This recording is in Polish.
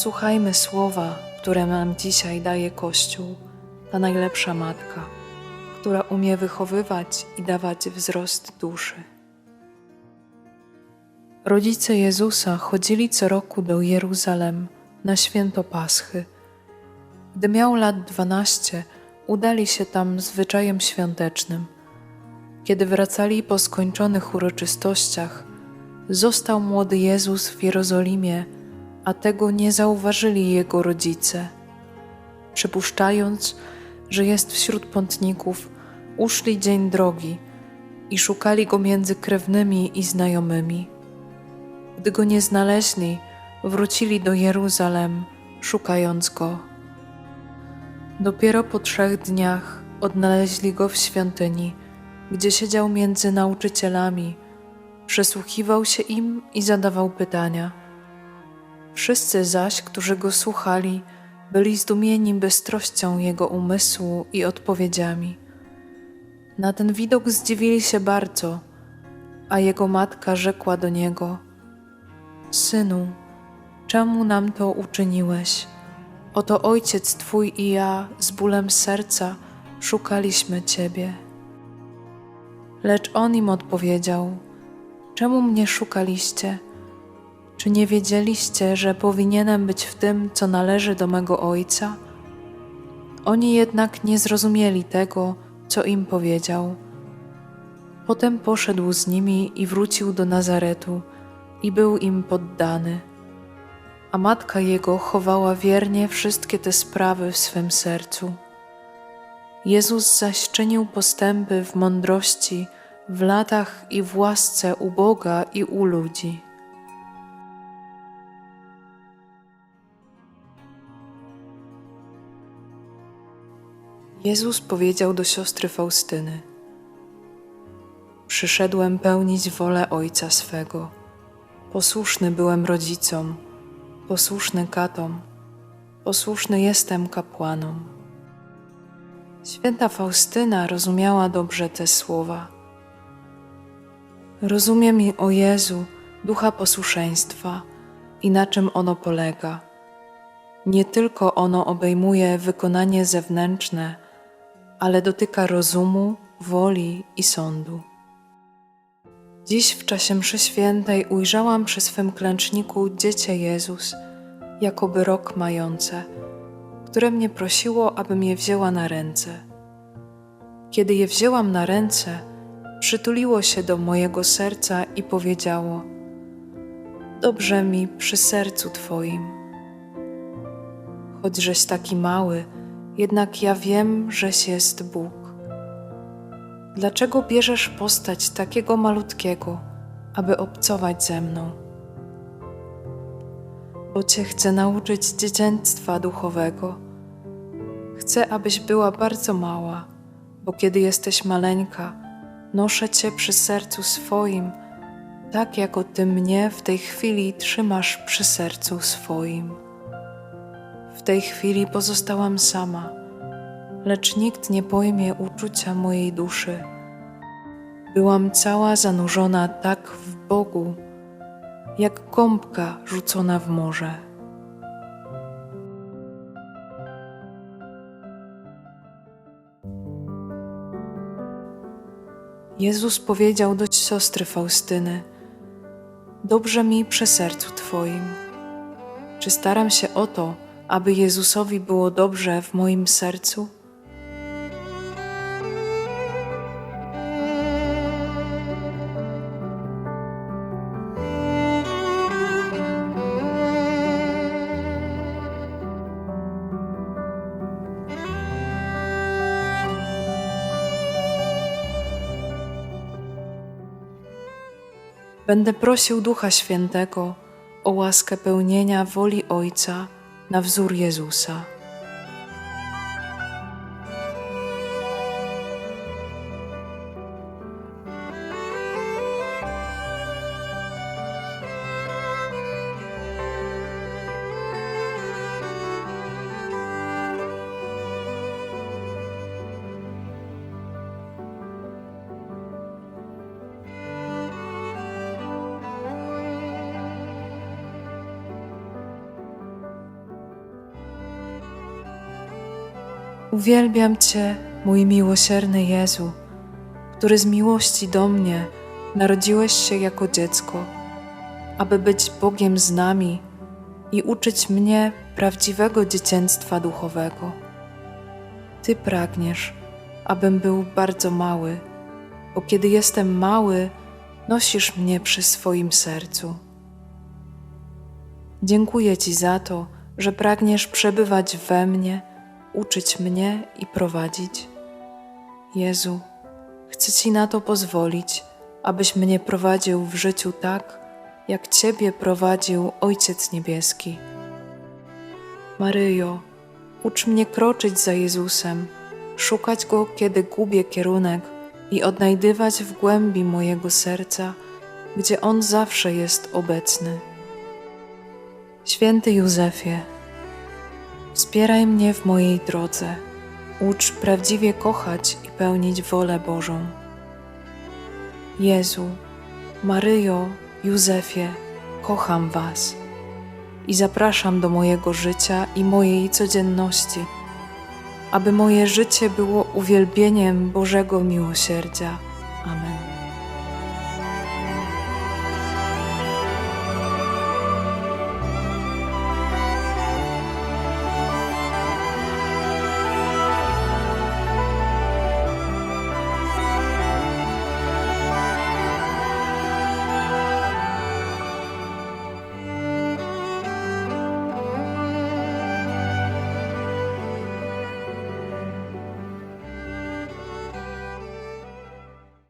Posłuchajmy słowa, które nam dzisiaj daje Kościół, ta najlepsza matka, która umie wychowywać i dawać wzrost duszy. Rodzice Jezusa chodzili co roku do Jeruzalem na święto Paschy. Gdy miał lat dwanaście, udali się tam zwyczajem świątecznym. Kiedy wracali po skończonych uroczystościach, został młody Jezus w Jerozolimie, a tego nie zauważyli jego rodzice. Przypuszczając, że jest wśród pątników, uszli dzień drogi i szukali go między krewnymi i znajomymi. Gdy go nie znaleźli, wrócili do Jeruzalem, szukając go. Dopiero po trzech dniach odnaleźli go w świątyni, gdzie siedział między nauczycielami, przysłuchiwał się im i zadawał pytania. Wszyscy zaś, którzy go słuchali, byli zdumieni bystrością jego umysłu i odpowiedziami. Na ten widok zdziwili się bardzo, a jego matka rzekła do niego: Synu, czemu nam to uczyniłeś? Oto ojciec twój i ja z bólem serca szukaliśmy ciebie. Lecz on im odpowiedział: Czemu mnie szukaliście? Czy nie wiedzieliście, że powinienem być w tym, co należy do mego ojca? Oni jednak nie zrozumieli tego, co im powiedział. Potem poszedł z nimi i wrócił do Nazaretu i był im poddany. A matka jego chowała wiernie wszystkie te sprawy w swym sercu. Jezus zaś czynił postępy w mądrości, w latach i w łasce u Boga i u ludzi. Jezus powiedział do siostry Faustyny: Przyszedłem pełnić wolę Ojca swego. Posłuszny byłem rodzicom, posłuszny katom, posłuszny jestem kapłanom. Święta Faustyna rozumiała dobrze te słowa. Rozumiem o Jezu ducha posłuszeństwa i na czym ono polega. Nie tylko ono obejmuje wykonanie zewnętrzne, ale dotyka rozumu, woli i sądu. Dziś w czasie mszy świętej ujrzałam przy swym klęczniku Dziecię Jezus, jakoby rok mające, które mnie prosiło, abym je wzięła na ręce. Kiedy je wzięłam na ręce, przytuliło się do mojego serca i powiedziało: Dobrze mi przy sercu Twoim. Choćżeś taki mały, jednak ja wiem, żeś jest Bóg. Dlaczego bierzesz postać takiego malutkiego, aby obcować ze mną? Bo Cię chcę nauczyć dzieciństwa duchowego. Chcę, abyś była bardzo mała, bo kiedy jesteś maleńka, noszę Cię przy sercu swoim, tak jako Ty mnie w tej chwili trzymasz przy sercu swoim. W tej chwili pozostałam sama, lecz nikt nie pojmie uczucia mojej duszy. Byłam cała zanurzona tak w Bogu, jak gąbka rzucona w morze. Jezus powiedział do siostry Faustyny: Dobrze mi przy sercu Twoim. Czy staram się o to, aby Jezusowi było dobrze w moim sercu? Będę prosił Ducha Świętego o łaskę pełnienia woli Ojca na wzór Jezusa. Uwielbiam Cię, mój miłosierny Jezu, który z miłości do mnie narodziłeś się jako dziecko, aby być Bogiem z nami i uczyć mnie prawdziwego dziecięctwa duchowego. Ty pragniesz, abym był bardzo mały, bo kiedy jestem mały, nosisz mnie przy swoim sercu. Dziękuję Ci za to, że pragniesz przebywać we mnie, uczyć mnie i prowadzić. Jezu, chcę Ci na to pozwolić, abyś mnie prowadził w życiu tak, jak Ciebie prowadził Ojciec Niebieski. Maryjo, ucz mnie kroczyć za Jezusem, szukać Go, kiedy gubię kierunek i odnajdywać w głębi mojego serca, gdzie On zawsze jest obecny. Święty Józefie, wspieraj mnie w mojej drodze, ucz prawdziwie kochać i pełnić wolę Bożą. Jezu, Maryjo, Józefie, kocham Was i zapraszam do mojego życia i mojej codzienności, aby moje życie było uwielbieniem Bożego miłosierdzia. Amen.